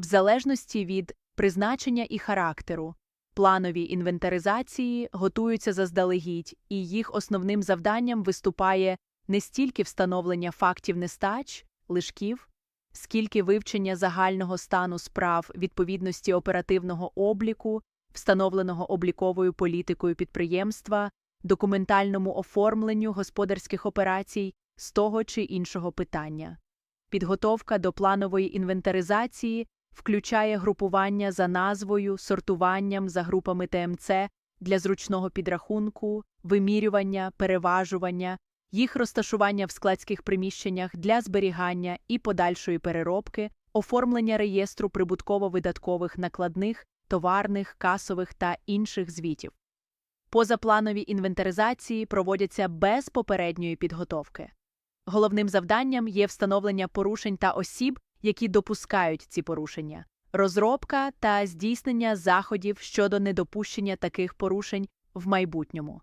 в залежності від призначення і характеру. Планові інвентаризації готуються заздалегідь, і їх основним завданням виступає не стільки встановлення фактів нестач, лишків, скільки вивчення загального стану справ відповідності оперативного обліку, встановленого обліковою політикою підприємства, документальному оформленню господарських операцій з того чи іншого питання. Підготовка до планової інвентаризації включає групування за назвою, сортуванням за групами ТМЦ для зручного підрахунку, вимірювання, переважування, їх розташування в складських приміщеннях для зберігання і подальшої переробки, оформлення реєстру прибутково-видаткових накладних, товарних, касових та інших звітів. Позапланові інвентаризації проводяться без попередньої підготовки. Головним завданням є встановлення порушень та осіб, які допускають ці порушення, розробка та здійснення заходів щодо недопущення таких порушень в майбутньому.